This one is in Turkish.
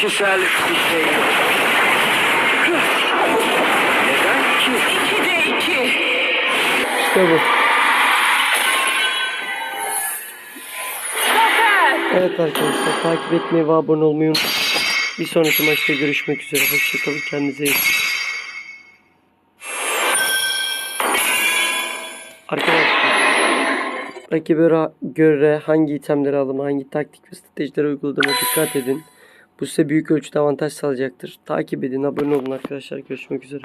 tesellik bir şey yok. Neden ki? İki de iki. İşte bu. Evet arkadaşlar takip etmeyi ve abone olmayı unutmayın. Bir sonraki maçta görüşmek üzere. Hoşçakalın. Kendinize iyi. Arkadaşlar rakibe ra- göre hangi itemleri alın, hangi taktik ve stratejileri uyguladığıma dikkat edin. Bu size büyük ölçüde avantaj sağlayacaktır. Takip edin, abone olun arkadaşlar. Görüşmek üzere.